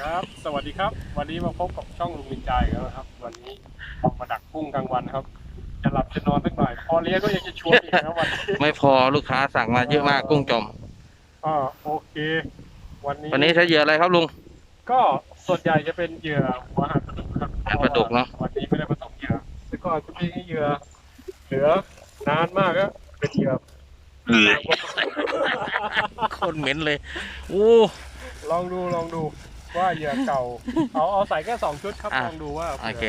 ครับ สวัสดีครับ วันนี้มาพบกับช่องลุงมินจายกันนะครับ วันนี้ออกมาดักกุ้งกลางวันครับ จะหลับจะนอนสักหน่อย พอเลี้ยงก็ยังจะชวนอีกนะครับวันนี้ไม่พอลูกค้าสั่งมาเยอะมากกุ้งจอมก็โอเค วันนี้วันนี้ใช้เหยื่ออะไรครับลุง ก็ส่วนใหญ่จะเป็นเหยื่อหัวหาดปลาดุกครับหาดปลาดุกเนอะ วันนี้ไม่ได้ผสมเหยื่อแล้วก็จะมีเหยื่อเหลือนานมากก็เป็นเหยื่อคนเหม็นเลยโอ้ลองดูลองดู ว่าเหยื่อเก่า เอาเอาใส่แค่สองชุดครับอะ ลองดูว่าโอเค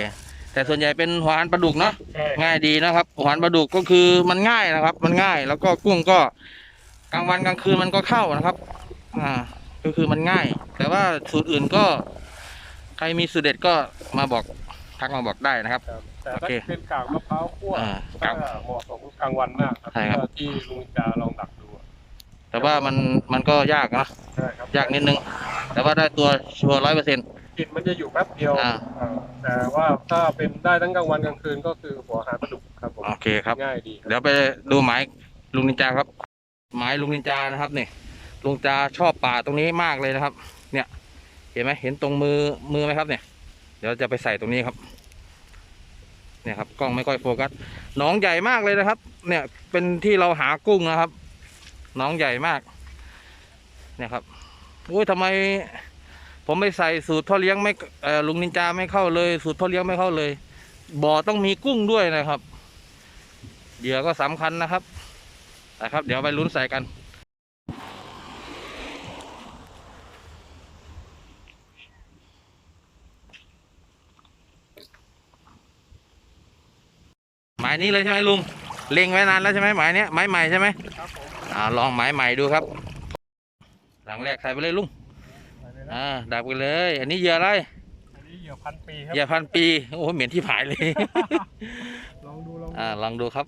แต่ส่วนใหญ่เป็นหัวหันปลาดุกเนาะใช่ง่ายดีนะครับหัวหันปลาดุกก็คือมันง่ายนะครับ มันง่ายแล้วก็กุ้งก็กลางวันกลางคืนมันก็เข้านะครับ อ่า ก็คือมันง่าย แต่ว่าสูตรอื่นก็ ใครมีสูตรเด็ดก็มาบอกทักมาบอกได้นะครับ ครับแต่โอถ้าเค เป็นกากมะพร้าวคั่วอ่าก็กากเหมาะสมกลางวันมากครับใช่ครับ ที่ลุงจะลองดักดูอะแต่ว่ามันมันก็ยากนะใช่ครับยากนิดนึง แต่ว่าได้ตัวชัวร้อยเปอร์เซ็นต์กลิ่นมันจะอยู่แป๊บเดียวอ่าอ่าแต่ว่าถ้าเป็นได้ทั้งกลางวันกลางคืนก็คือหัวหาปลาดุกครับผมโอเคครับ ง่ายดีครับ เดี๋ยวไปดูหมายลุงนินจาครับ หมายลุงนินจานะครับนี่ลุงจาชอบป่าตรงนี้มากเลยนะครับ เนี่ย เห็นไหมเห็นตรงมือมือไหมครับเนี่ย เดี๋ยวจะไปใส่ตรงนี้ครับ เนี่ยครับกล้องไม่ค่อยโฟกัสหนองใหญ่มากเลยนะครับ เนี่ยเป็นที่เราหากุ้งนะครับหนองใหญ่มาก เนี่ยครับ อุ้ยทำไม ผมไปใส่สูตรพ่อเลี้ยงไม่เอ่อลุงนินจาไม่เข้าเลย สูตรพ่อเลี้ยงไม่เข้าเลย บ่อต้องมีกุ้งด้วยนะครับเหยื่อก็สำคัญนะครับนะครับ เดี๋ยวไปลุ้นใส่กัน หมายนี้เลยใช่ไหมลุงเล็งไว้นานแล้วใช่ไหมหมายเนี้ยหมายใหม่ใช่ไหมครับผมอ่าลองหมายใหม่ดูครับ หลังแรกใส่ไปเลยลุงไปเลยนะอ่าดักไปเลย อันนี้เหยื่ออะไรอันนี้เหยื่อพันปีครับเหยื่อพันปีโอ้โหเหม็นที่ผายเลยลองดูลองดูอ่าลองดูครับ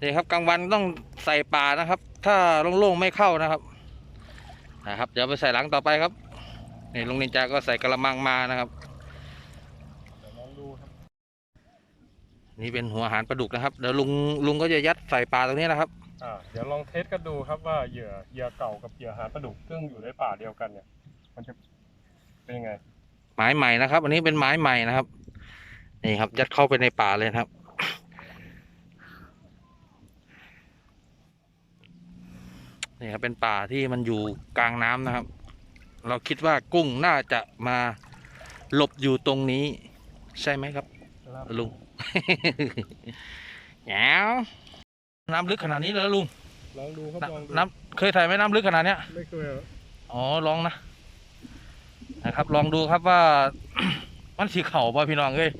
นี่ครับกลางวันต้องใส่ป่านะครับ ถ้าโล่งๆไม่เข้านะครับนะครับ เดี๋ยวไปใส่หลังต่อไปครับนี่ลุงนินจาก็ใส่กระมังมานะครับเดี๋ยวลองดูครับ นี่เป็นหัวอาหารปลาดุกนะครับเดี๋ยวลุงลุงก็จะยัดใส่ป่าตรงนี้นะครับ อ่าเดี๋ยวลองเทสกันดูครับว่าเหยื่อเหยื่อเก่ากับเหยื่อหาปลาดุกซึ่งอยู่ในป่าเดียวกันเนี่ย มันจะเป็นยังไง ไม้ใหม่นะครับ อันนี้เป็นไม้ใหม่นะครับ นี่ครับ ยัดเข้าไปในป่าเลยนะครับ นี่ครับเป็นป่าที่มันอยู่กลางน้ำนะครับ เราคิดว่ากุ้งน่าจะมาหลบอยู่ตรงนี้ ใช่ไหมครับครับลุงแง้ว น้ำลึกขนาดนี้เลยเหรอลุงลองดูครับลองดูน้ำเคยถ่ายไหมน้ำลึกขนาดเนี้ยไม่เคยเหรออ๋อลองนะนะครับ ลองดูครับว่า มันสีเข่าป่ะพี่น้องเอ้ย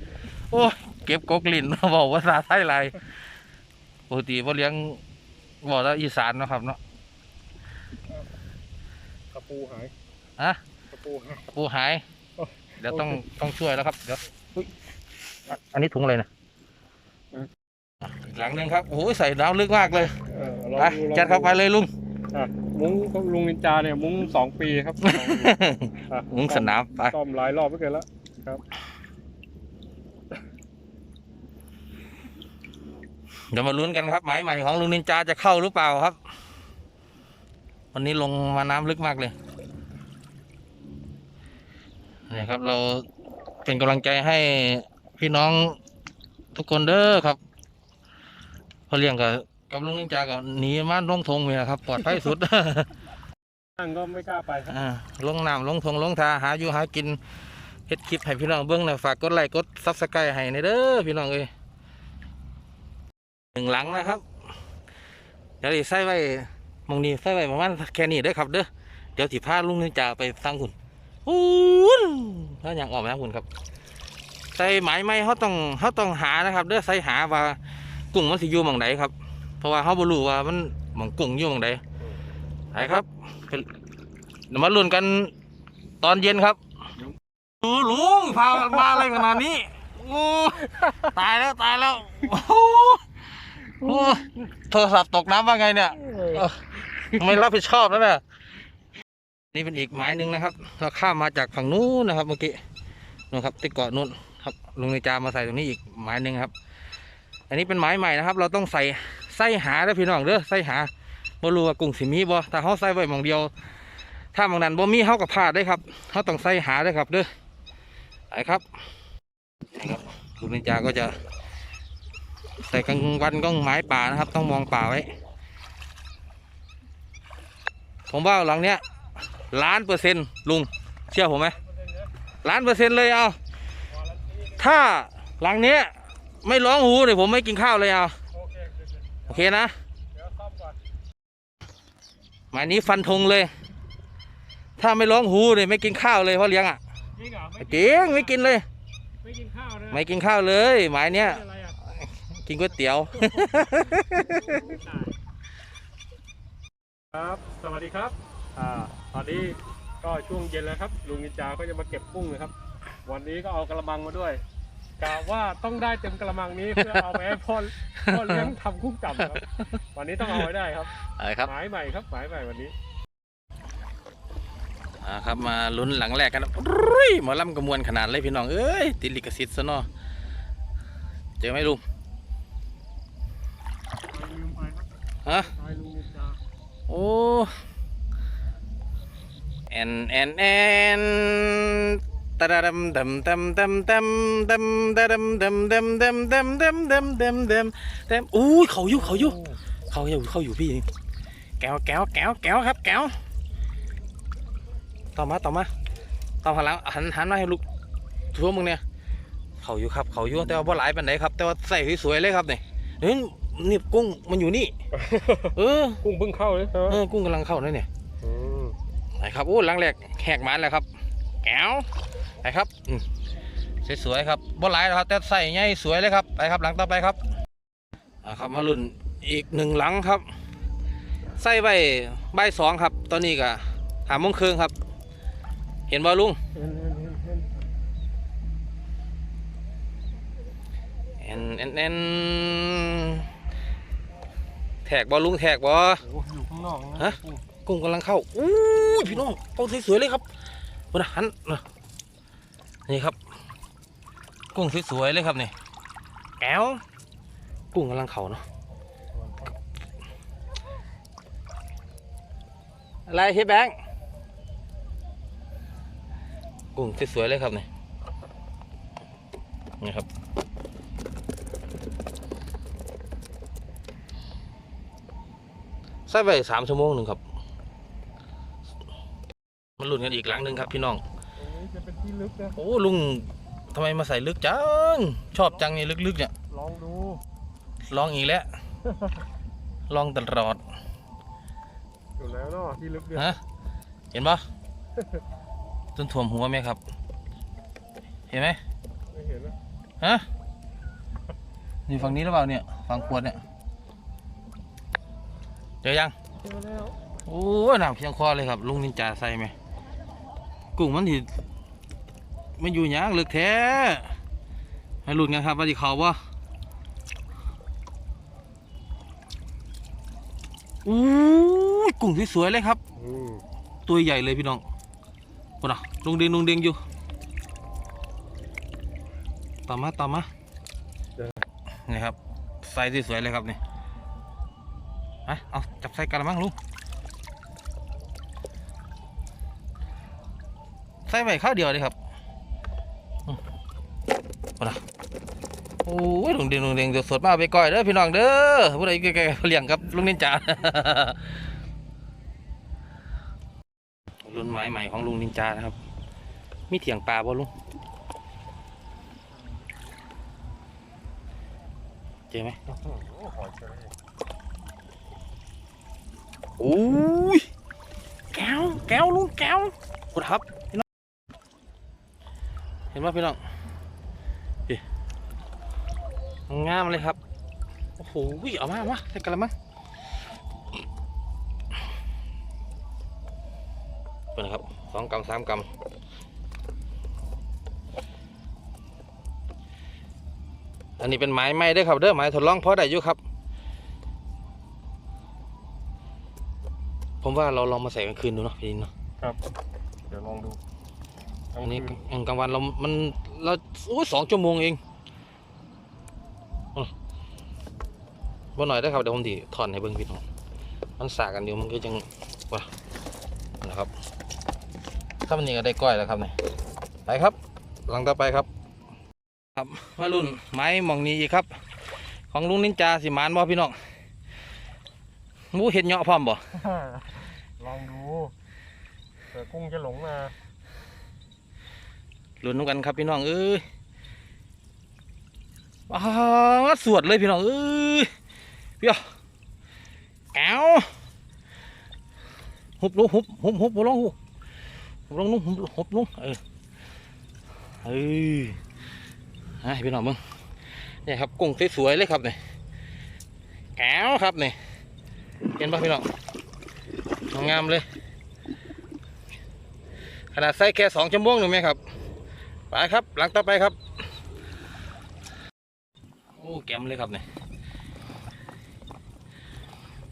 โอ้ยเก็บกกลิ่นบอกว่าภาษาไทยไรปกติพ่อเลี้ยงบอกแล้วอีสานเนาะครับเนาะกระปูหายอะกระปูหายปูหายโอ้เดี๋ยวต้องโอเคต้องช่วยแล้วครับ เดี๋ยวอุ๊ยอะอันนี้ถุงอะไรนะ อีกหลังหนึ่งครับโอ้ยใส่น้ำลึกมากเลยเออลองไปดูลองจัดเข้าไปเลยลุง อะมุ้งของลุงนินจาเนี่ย มุ้งสองปีครับลองดูอะมุ้งสนามไปซ่อมหลายรอบไม่เกินแล้วครับเดี๋ยวมาลุ้นกันครับหมายใหม่ของลุงนินจาจะเข้าหรือเปล่าครับ วันนี้ลงมาน้ำลึกมากเลยนี่ครับ เราเป็นกำลังใจให้พี่น้องทุกคนเด้อครับ พอเลี้ยงกับกับลุงนินจาก็หนีมาลงทงเลยนะครับ ปลอดภัยสุด นั่งก็ไม่กล้าไปครับอ่าลงน้ำลงทงลงทาหาอยู่หากินเฮ็ดคลิปให้พี่น้องเบิ้งหน่อยฝากกดไลค์กดซับสไครต์ให้ในอยเด้อพี่น้องเอ้ยหนึ่งหลังนะครับเดี๋ยวดิใส่ไว้หมองนี้ใส่ไว้ประมาณแค่นี้เด้อครับ เด้อเดี๋ยวสิพาลุงนินจาไปสร้างหุ่นหุ่นถ้าอย่างออกมาหุ่นครับ ใส่หมายไหมเขาต้องเขาต้องหานะครับ เด้อใส่หาว่า กุ้งมันสิอยู่หมองไหนครับ เพราะว่าเขาบ่รู้ว่ามันหมองกุ้งอยู่หมองไหนไปครับเดี๋ยวมาลุ้นกันตอนเย็นครับโอ้ลุงพามาอะไรขนาดนี้โอ้ตายแล้วตายแล้วโอ้โหโทรศัพท์ตกน้ำว่าไงเนี่ยเอ้าไม่รับผิดชอบแล้วเนี่ยนี่เป็นอีกหมายหนึ่งนะครับ เราข้ามมาจากฝั่งนู้นนะครับ เมื่อกี้นู่นครับที่เกาะนู้นครับลุงในจามาใส่ตรงนี้อีกหมายหนึ่งครับ อันนี้เป็นหมายใหม่นะครับ เราต้องใส่ไส้หาเด้อพี่น้องเด้อไส้หาบ่รู้ว่ากุ้งสิมีบ่ถ้าเขาใส่ไว้หมองเดียว ถ้าบางนั้นบ่มีเฮากับพลาดได้ครับเฮาต้องใส่หาได้ครับเด้อไปครับนี่ครับลูกนินจาก็จะใส่กลางวันก็หมายป่านะครับ ต้องมองป่าไว้ ผมว่าหลังเนี้ยล้านเปอร์เซ็นต์ลุงเชื่อผมไหมล้านเปอร์เซ็นต์เลยเอาถ้าหลังเนี้ย ไม่ร้องหูเนี่ยผมไม่กินข้าวเลยเอาโอเคเดี๋ยวโอเคนะเดี๋ยวซ่อมก่อนหมายนี้ฟันธงเลย ถ้าไม่ร้องหูเนี่ยไม่กินข้าวเลยเพราะเลี้ยงอะจริงเหรอไม่จริงไม่กินเลย ไม่กินข้าวนะไม่กินข้าวเลย หมายเนี้ยอะไรอะกินก๋วยเตี๋ยวครับสวัสดีครับอ่าตอนนี้ก็ช่วงเย็นแล้วครับ ลุงนินจาก็จะมาเก็บกุ้งนะครับ วันนี้ก็เอากระมังมาด้วย กะว่าต้องได้เต็มกระมังนี้เพื่อเอาไปให้พ่อพ่อเลี้ยงทำกุ้งจับครับวันนี้ต้องเอาไว้ได้ครับอะไรครับหมายใหม่ครับหมายใหม่วันนี้ อ่าครับมาลุ้นหลังแรกกันนะอุ้ยหมอลำกระมวลขนาดเลยพี่น้องเอ้ยติดลิขสิทธิ์ซะเนาะเจอไหมลุงลืมไปครับฮะตายลุงนินจาโอ้แอนแอนแอน ตะดมดมดมดมดมดมดมดมดมดมดมดมดมดมดมดมอู้ยเขาอยู่เขาอยู่เขาอยู่เขาอยู่พี่ แก้วแก้วแก้วแก้วครับ แก้วต่อมาต่อมาต่อหันหลังหันหันมาให้ลูกทั่วมึงเนี่ยเขาอยู่ครับเขาอยู่แต่ว่าบ่หลายปันไหนครับ แต่ว่าใส่สวยๆเลยครับนี่นี่นี่กุ้งมันอยู่นี่ เออ กุ้งเพิ่งเข้าเลยใช่ไหมเออกุ้งกำลังเข้านั่นเนี่ยอืมไหนครับโอ้หลังแรกแหกมันแล้วครับแก้ว ไหนครับอืมสวยๆครับบ่หลายหรอกครับแต่ใส่ง่ายสวยเลยครับไปครับหลังต่อไปครับอ่าครับมาลุ้นอีกหนึ่งหลังครับ ใส่ใบใบายสองครับ ตอนนี้ก็หาโมงครึ่งครับ เห็นบ่ลุงเห็นเห็นเห็นเห็นเอ็นเอ็นเอ็นแทกบ่ลุงแทกบ่โอ้อยู่ข้างนอกนะฮะกุ้งกำลังเข้าอู้ยพี่น้องเอาสวยๆเลยครับบนหันนะ นี่ครับ กุ้งสวยๆเลยครับนี่แก้วกุ้งกำลังเข้าเนาะอะไรเฮ้ยแบงค์กุ้งสวยๆเลยครับนี่นี่ครับใส่ไปสามชั่วโมงหนึ่งครับ มันหลุนกันอีกหลังหนึ่งครับพี่น้องตรงนี้ จะเป็นที่ลึกนะโอ้ลุงทำไมมาใส่ลึกจัง ชอบจังนี่ลึกๆเนี่ย ลองดูลองอีกแล้วลองตลอดอยู่แล้วเนาะที่ลึกเนี่ยฮะเห็นปะจนถ่วมหัวไหมครับ เห็นไหมไม่เห็นนะฮะนี่ฝั่งนี้หรือเปล่าเนี่ยฝั่งขวดเนี่ยเจอยังเจอแล้วโอ้ยหนาวเพียงคอเลยครับ ลุงนินจาใส่ไหมกุ้งมันที่ มันอยู่หยางลึกแท้ให้หลุดกันครับว่าที่เขาวะอู้ยกุ้งสวยๆเลยครับอืมตัวใหญ่เลยพี่น้องปนะลุงเดงลุงเดงอยู่ต่อมาต่อมานี่ครับไซส์สวยๆเลยครับนี่ไปเอาจับใส่กระมังลุงใส่ไปข้าวเดียวเลยครับอืมปนะโอ้ยลุง เดงลุงเดงสดๆมาไปก้อยเด้อพี่น้องเด้อผู้ใดใกล้ๆเลี้ยงครับลุงนินจารุ่นไม้ใหม่ของลุงนินจานะครับ มีเถียงปลาบ่ลุงเจอไหมโอ้ยเชอรี่โอ้ยแก้วแก้วลุงแก้วกดครับพี่น้องเห็นไหมพี่น้อง งามเลยครับ โอ้โหเอามาเอามาใส่กระมังเป็นครับสองกำสามกำอันนี้เป็นไม้ไม้เด้อครับ เด้อไม้ทดลองพอได้อยู่ครับ ผมว่าเราลองมาใส่กลางคืนดูเนาะพี่นินเนาะครับ เดี๋ยวลองดูอันนี้กลางวันเรา มันเราโอ้ยสองชั่วโมงเองอืม บ่หน่อยได้อครับเดี๋ยวผมดีถอนให้เบิ่งพี่น้องมันสากันอยู่มันก็จังว่านะครับครับนี่ก็ได้ก้อยแล้วครับนี่ไปครับ หลังต่อไปครับ ครับมารุ่นไม้หมองนี้อีกครับ ของลุงนินจาสิหมานบ่พี่น้องหมูเห็ดเหยาะพร้อมบ่ลองดูเผื่อกุ้งจะหลงมาลุ้นนำกันครับพี่น้องเอ้ย ว้าสวดเลยพี่น้องเอ้ยพี่อะแก้วหุบลงหุบหุบหุบลงหุบหุบลงนุ่งหุบหุบลงเออเอ้ยให้พี่น้องมึงเนี่ยครับกุ้งสวยๆเลยครับเนี่ยแก้วครับเนี่ยเห็นป่ะพี่น้องงามเลยขนาดใส่แค่สองชั่วโมงหนึ่งไหมครับ ไปครับ หลังต่อไปครับ อ้แก้มเลยครับเนี่ย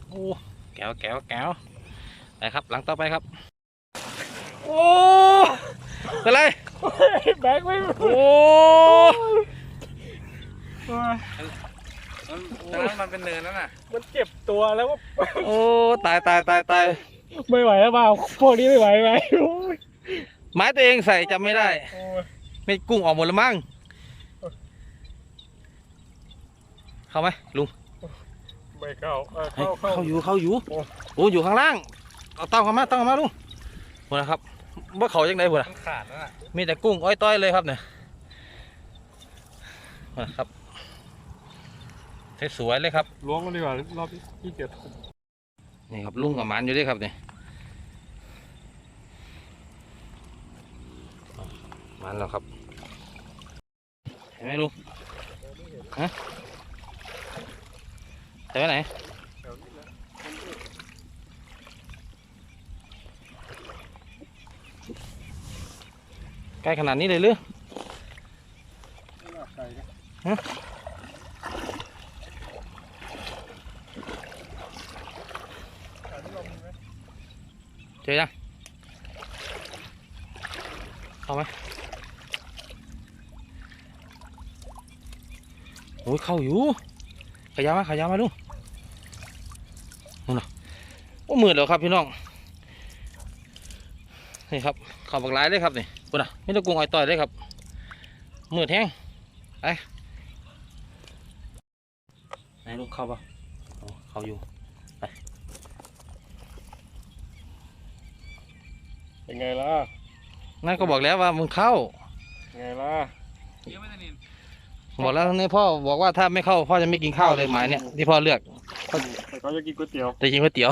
โอ้แก้วแก้วแก้วไปครับ หลังต่อไปครับ โอ้เป็นไรแบกไม่โอ้ตรงนั้นมันเป็นเนินนั่นน่ะ มันเจ็บตัวแล้วว่าโอ้ตายตายตายตายไม่ไหวแล้วเปล่าพวกนี้ไม่ไหวไหมโอ้ยไม้ตัวเองใส่จำไม่ได้โอ้ยไม่กุ้งออกหมดแล้วมั้ง เข้าไหมลุงไม่เข้าเออเฮ้ยเข้าเข้าเข้าอยู่เข้าอยู่โอ้โอ้อยู่ข้างล่างเอาเต้าเข้ามาเต้าเข้ามาลุงหมดแล้วครับว่าเขาจังไดบุ่นมันขาดนั่นน่ะมีแต่กุ้งอ้อยต้อยเลยครับเนี่ยนะครับสวยๆเลยครับล้วงกันดีกว่ารอบนี้ขี้เกียจทุบนี่ครับลุงกับหมันอยู่ด้วยครับเนี่ยหมันแล้วครับเห็นไหมลุงฮะ ใส่ไหนแถวนี้นะใกล้ขนาดนี้เลยหรือ ไม่น่าใส่นะฮะ อันนี้เรามีไหมเจอยัง เข้าไหมโอ้ยเข้าอยู่ ขยามาขยามาลุงนู่นน่ะโอ้ มืดแล้วครับพี่น้องนี่ครับเข่าบักหลายเลยครับนี่ปุ่นอะไม่ต้องกุ้งอ้อยต่อยเลยครับมืดแห้งไปไหนลูกเข้าปะอ๋อเข้าอยู่เป็นไงล่ะนั่นก็บอกแล้วว่ามึงเข้าไงล่ะเยอะไม่ได้นินบอกแล้วนี่พ่อบอกว่าถ้าไม่เข้าพ่อจะไม่กินข้าวเลยหมายเนี่ยที่พ่อเลือกแต่เขาจะกินก๋วยเตี๋ยวจะกินก๋วยเตี๋ยว